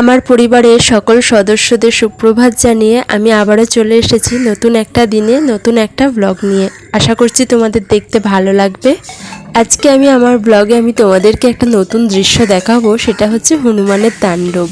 আমার পরিবারের সকল সদস্যদের সুপ্রভাত জানিয়ে আমি আবারও চলে এসেছি নতুন একটা দিনে, নতুন একটা ব্লগ নিয়ে। আশা করছি তোমাদের দেখতে ভালো লাগবে। আজকে আমি আমার ব্লগে আমি তোমাদেরকে একটা নতুন দৃশ্য দেখাবো, সেটা হচ্ছে হনুমানের তাণ্ডব।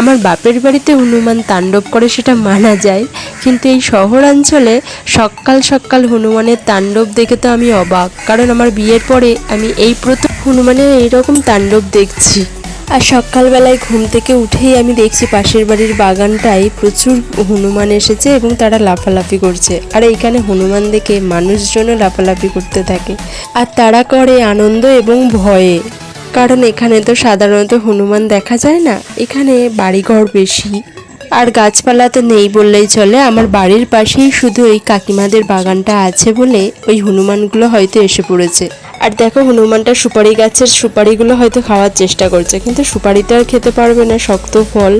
আমার বাপের বাড়িতে হনুমান তাণ্ডব করে সেটা মানা যায়, কিন্তু এই শহরাঞ্চলে সকাল সকাল হনুমানের তাণ্ডব দেখে তো আমি অবাক। কারণ আমার বিয়ের পরে আমি এই প্রথম হনুমানের এইরকম তাণ্ডব দেখছি। আর সকালবেলায় ঘুম থেকে উঠেই আমি দেখছি পাশের বাড়ির বাগানটায় প্রচুর হনুমান এসেছে এবং তারা লাফালাফি করছে। আর এইখানে হনুমান দেখে মানুষজনও লাফালাফি করতে থাকে। আর তারা করে আনন্দ এবং ভয়ে। কারণ এখানে তো সাধারণত হনুমান দেখা যায় না। এখানে বাড়িঘর বেশি। আর গাছপালা তো নেই বললেই চলে। আমার বাড়ির পাশেই শুধু ওই কাকিমাদের বাগানটা আছে বলে ওই হনুমানগুলো হয়তো এসে পড়েছে। আর দেখো হনুমানটা সুপারি গাছের সুপারিগুলো হয়তো খাওয়ার চেষ্টা করছে, কিন্তু সুপারিটা আর খেতে পারবে না, শক্ত ফল।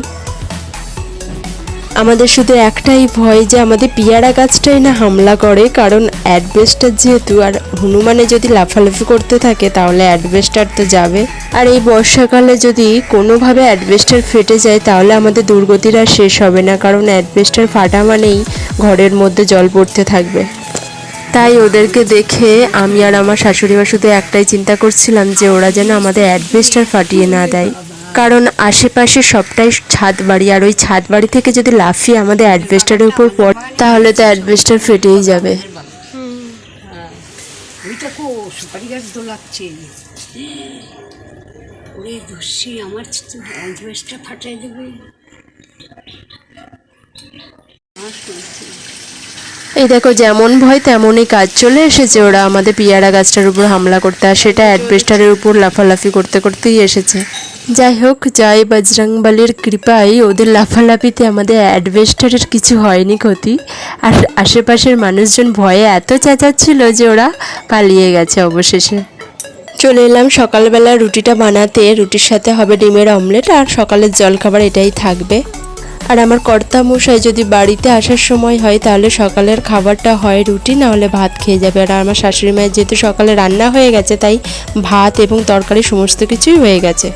আমাদের শুধু একটাই ভয় যে আমাদের পিয়ারা গাছটাই না হামলা করে, কারণ অ্যাডভেস্টার যেহেতু, আর হনুমানে যদি লাফালাফি করতে থাকে, তাহলে অ্যাডভেস্টার তো যাবে। আর এই বর্ষাকালে যদি কোনোভাবে অ্যাডভেস্টার ফেটে যায়, তাহলে আমাদের দুর্গতির আর শেষ হবে না, কারণ অ্যাডভেস্টার ফাটা মানেই ঘরের মধ্যে জল পড়তে থাকবে। তাই ওদেরকে দেখে আমি আর আমার শাশুড়ি মা শুধু একটাই চিন্তা করছিলাম যে ওরা যেন আমাদের অ্যাডভেস্টার ফাটিয়ে না দেয়। কারণ আশেপাশে সবটাই ছাদ বাড়ি, আর ওই ছাদ বাড়ি থেকে যদি লাফিয়ে আমাদের অ্যাডভেস্টারের উপর পড়ে, তাহলে তো অ্যাডভেস্টার ফেটেই যাবে। আমার ফাটাই দেবে। এই দেখো, যেমন ভয়, তেমনই কাজ চলে এসেছে। ওরা আমাদের পিয়ারা গাছটার উপর হামলা করতে আর সেটা অ্যাডভেস্টারের উপর লাফালাফি করতে করতেই এসেছে। যাই হোক জয় বজরংবলির কৃপায় ওদের লাফালাফিতে আমাদের অ্যাডভেস্টারের কিছু হয়নি ক্ষতি। আর আশেপাশের মানুষজন ভয়ে এত চেঁচাচ্ছিল যে ওরা পালিয়ে গেছে অবশেষে। চলে এলাম সকালবেলা রুটিটা বানাতে। রুটির সাথে হবে ডিমের অমলেট আর সকালের জলখাবার এটাই থাকবে। আর আমার কর্তা মশাই যদি বাড়িতে আসার সময় হয়, তাহলে সকালের খাবারটা হয় রুটি, না হলে ভাত খেয়ে যাবে। আর আমার শাশুড়ি মায়ের যেহেতু সকালে রান্না হয়ে গেছে, তাই ভাত এবং তরকারি সমস্ত কিছুই হয়ে গেছে।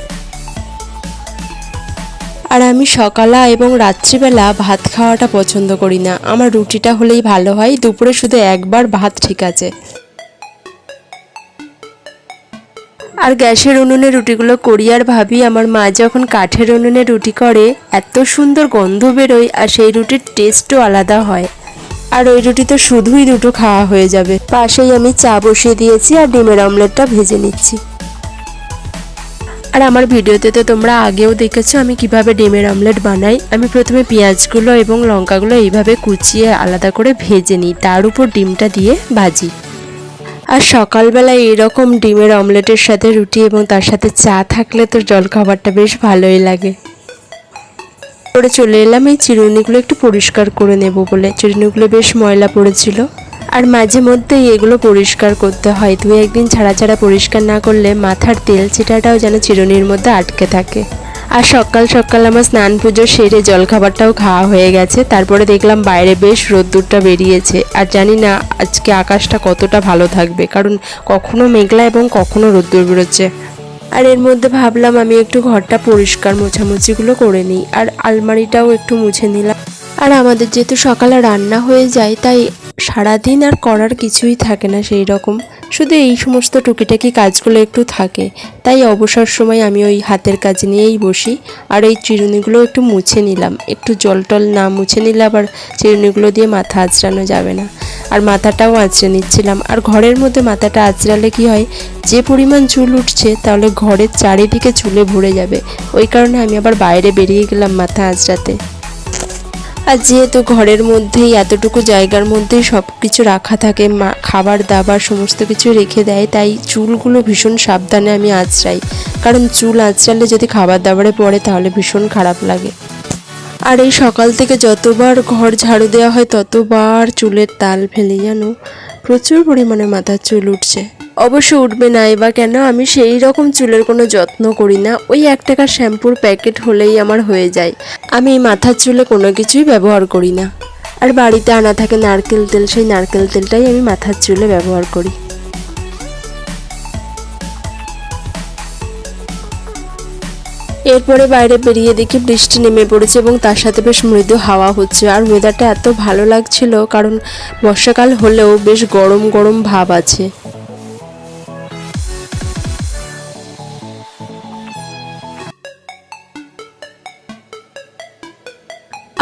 আর আমি সকালা এবং রাত্রিবেলা ভাত খাওয়াটা পছন্দ করি না। আমার রুটিটা হলেই ভালো হয়। দুপুরে শুধু একবার ভাত ঠিক আছে। আর গ্যাসের উনুনে রুটিগুলো করি আর ভাবি, আমার মা যখন কাঠের উনুনে রুটি করে, এত সুন্দর গন্ধ বেরোয় আর সেই রুটির টেস্টও আলাদা হয়। আর ওই রুটি তো শুধুই দুটো খাওয়া হয়ে যাবে। পাশেই আমি চা বসিয়ে দিয়েছি আর ডিমের অমলেটটা ভেজে নিচ্ছি। আর আমার ভিডিওতে তো তোমরা আগেও দেখেছ আমি কীভাবে ডিমের অমলেট বানাই। আমি প্রথমে পেঁয়াজগুলো এবং লঙ্কাগুলো এইভাবে কুচিয়ে আলাদা করে ভেজে নিই। তার উপর ডিমটা দিয়ে ভাজি। আর সকালবেলায় এরকম ডিমের অমলেটের সাথে রুটি এবং তার সাথে চা থাকলে তো জলখাবারটা বেশ ভালোই লাগে। করে চলে এলাম, এই চিরুনিগুলো একটু পরিষ্কার করে নেব বলে। চিরুনিগুলো বেশ ময়লা পড়েছিল। আর মাঝে মধ্যেই এগুলো পরিষ্কার করতে হয়। দু একদিন ছাড়া ছাড়া পরিষ্কার না করলে মাথার তেল চিটাটাও যেন চিরুনির মধ্যে আটকে থাকে। আর সকাল সকাল আমার স্নান পুজো সেরে জলখাবারটাও খাওয়া হয়ে গেছে। তারপরে দেখলাম বাইরে বেশ রোদ্দুরটা বেরিয়েছে। আর জানি না আজকে আকাশটা কতটা ভালো থাকবে, কারণ কখনো মেঘলা এবং কখনো রোদ্দুর বেরোচ্ছে। আর এর মধ্যে ভাবলাম আমি একটু ঘরটা পরিষ্কার মোছামুছিগুলো করে নিই। আর আলমারিটাও একটু মুছে নিলাম। আর আমাদের যেহেতু সকালে রান্না হয়ে যায়, তাই সারাদিন আর করার কিছুই থাকে না সেই রকম। শুধু এই সমস্ত টুকিটাকি কাজগুলো একটু থাকে। তাই অবসর সময় আমি ওই হাতের কাজ নিয়েই বসি। আর এই চিরুনিগুলো একটু মুছে নিলাম। একটু জল টল না মুছে নিলে আবার চিরুনিগুলো দিয়ে মাথা আঁচড়ানো যাবে না। আর মাথাটাও আঁচড়ে নিচ্ছিলাম। আর ঘরের মধ্যে মাথাটা আঁচড়ালে কি হয়, যে পরিমাণ চুল উঠছে তাহলে ঘরের চারিদিকে চুলে ভরে যাবে। ওই কারণে আমি আবার বাইরে বেরিয়ে গেলাম মাথা আঁচড়াতে। আর যেহেতু ঘরের মধ্যেই, এতটুকু জায়গার মধ্যেই সব কিছু রাখা থাকে খাবার, দাবার সমস্ত কিছু রেখে দেয়, তাই চুলগুলো ভীষণ সাবধানে আমি আঁচড়াই। কারণ চুল আঁচড়ালে যদি খাবার দাবারে পড়ে, তাহলে ভীষণ খারাপ লাগে। আর এই সকাল থেকে যতবার ঘর ঝাড়ু দেওয়া হয়, ততবার চুলের তাল ফেলে, জানো? প্রচুর পরিমাণে মাথার চুল উঠছে। অবশ্য উঠবে নাই বা কেন? আমি সেই রকম চুলের কোনো যত্ন করি না। ওই এক টাকার শ্যাম্পুর প্যাকেট হলেই আমার হয়ে যায়। আমি মাথার চুলে কোনো কিছুই ব্যবহার করি না। আর বাড়িতে আনা থাকে নারকেল তেল, সেই নারকেল তেলটাই আমি মাথার চুলে ব্যবহার করি। এরপরে বাইরে বেরিয়ে দেখি বৃষ্টি নেমে পড়েছে এবং তার সাথে বেশ মৃদু হাওয়া হচ্ছে। আর ওয়েদারটা এত ভালো লাগছিল, কারণ বর্ষাকাল হলেও বেশ গরম গরম ভাব আছে।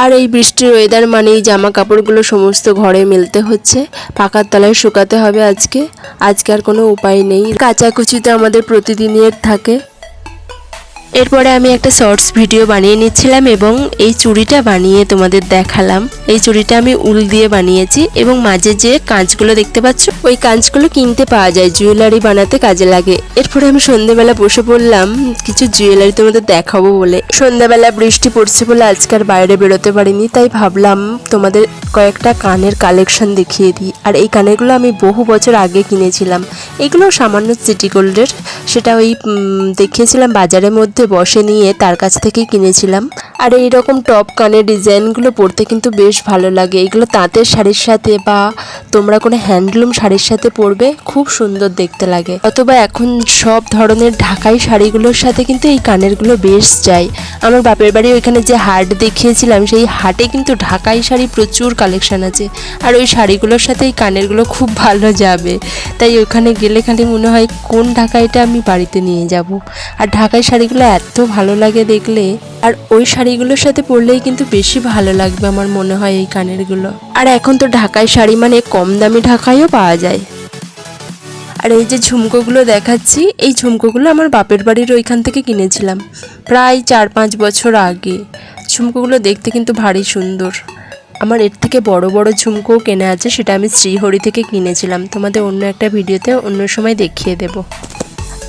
আর এই বৃষ্টির ওয়েদার মানেই জামা কাপড়গুলো সমস্ত ঘরে মেলতে হচ্ছে। পাকার তলায় শুকাতে হবে আজকে। আজকে আর কোনো উপায় নেই। কাচাকুচিতে আমাদের প্রতিদিনের থাকে। এরপরে আমি একটা শর্টস ভিডিও বানিয়ে নিচ্ছিলাম এবং এই চুড়িটা বানিয়ে তোমাদের দেখালাম। এই চুড়িটা আমি উল দিয়ে বানিয়েছি এবং মাঝে যে কাঁচগুলো দেখতে পাচ্ছ, ওই কাঁচগুলো কিনতে পাওয়া যায়, জুয়েলারি বানাতে কাজে লাগে। এরপরে আমি সন্ধ্যেবেলা বসে পড়লাম, কিছু জুয়েলারি তোমাদের দেখাবো বলে। সন্ধ্যাবেলা বৃষ্টি পড়ছে বলে আজকে আর বাইরে বেরোতে পারিনি, তাই ভাবলাম তোমাদের কয়েকটা কানের কালেকশন দেখিয়ে দিই। আর এই কানেরগুলো আমি বহু বছর আগে কিনেছিলাম। এগুলো সামান্য সিটি গোল্ডের, সেটা ওই দেখিয়েছিলাম বাজারের মধ্যে বসে নিয়ে তার কাছ থেকেই কিনেছিলাম। আর এই রকম টপ কানের ডিজাইনগুলো পরতে কিন্তু বেশ ভালো লাগে। এগুলো তাঁতের শাড়ির সাথে বা তোমরা কোনো হ্যান্ডলুম শাড়ির সাথে পরবে, খুব সুন্দর দেখতে লাগে। অথবা এখন সব ধরনের ঢাকাই শাড়িগুলোর সাথে কিন্তু এই কানেরগুলো বেশ যায়। আমার বাপের বাড়ি ওইখানে যে হাট দেখিয়েছিলাম, সেই হাটে কিন্তু ঢাকাই শাড়ি প্রচুর কালেকশন আছে। আর ওই শাড়িগুলোর সাথে এই কানেরগুলো খুব ভালো যাবে। তাই ওখানে গেলে খালি মনে হয়, কোন ঢাকাইটা আমি বাড়িতে নিয়ে যাব? আর ঢাকাই শাড়িগুলো এত ভালো লাগে দেখলে। আর ওই শাড়িগুলোর সাথে পরলেই কিন্তু বেশি ভালো লাগবে আমার মনে হয় এই কানেরগুলো। আর এখন তো ঢাকাই শাড়ি মানে কম দামি ঢাকাইও পাওয়া যায়। আর এই যে ঝুমকোগুলো দেখাচ্ছি, এই ঝুমকোগুলো আমার বাপের বাড়ির ওইখান থেকে কিনেছিলাম, প্রায় চার পাঁচ বছর আগে। ঝুমকোগুলো দেখতে কিন্তু ভারী সুন্দর। আমার এর থেকে বড় বড় ঝুমকোও কেনা আছে, সেটা আমি শ্রীহরি থেকে কিনেছিলাম। তোমাদের অন্য একটা ভিডিওতে অন্য সময় দেখিয়ে দেবো।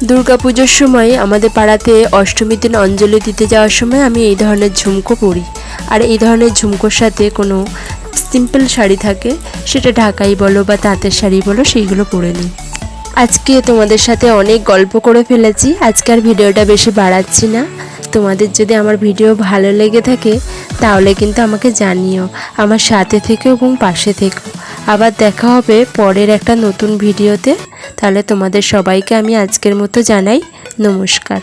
দুর্গাপুজোর সময় আমাদের পাড়াতে অষ্টমীর দিন অঞ্জলি দিতে যাওয়ার সময় আমি এই ধরনের ঝুমকো পরি। আর এই ধরনের ঝুমকোর সাথে কোনো সিম্পল শাড়ি থাকে, সেটা ঢাকাই বলো বা তাঁতের শাড়ি বলো, সেইগুলো পরে নিই। আজকে তোমাদের সাথে অনেক গল্প করে ফেলেছি আজকের ভিডিওটা বেশি বাড়াচ্ছি না। তোমাদের যদি আমার ভিডিও ভালো লেগে থাকে, তাহলে কিন্তু আমাকে জানিও, আমার সাথে থেকো এবং পাশে থেকো আবার দেখা হবে পরের একটা নতুন ভিডিওতে। তাহলে তোমাদের সবাইকে আমি আজকের মতো জানাই নমস্কার।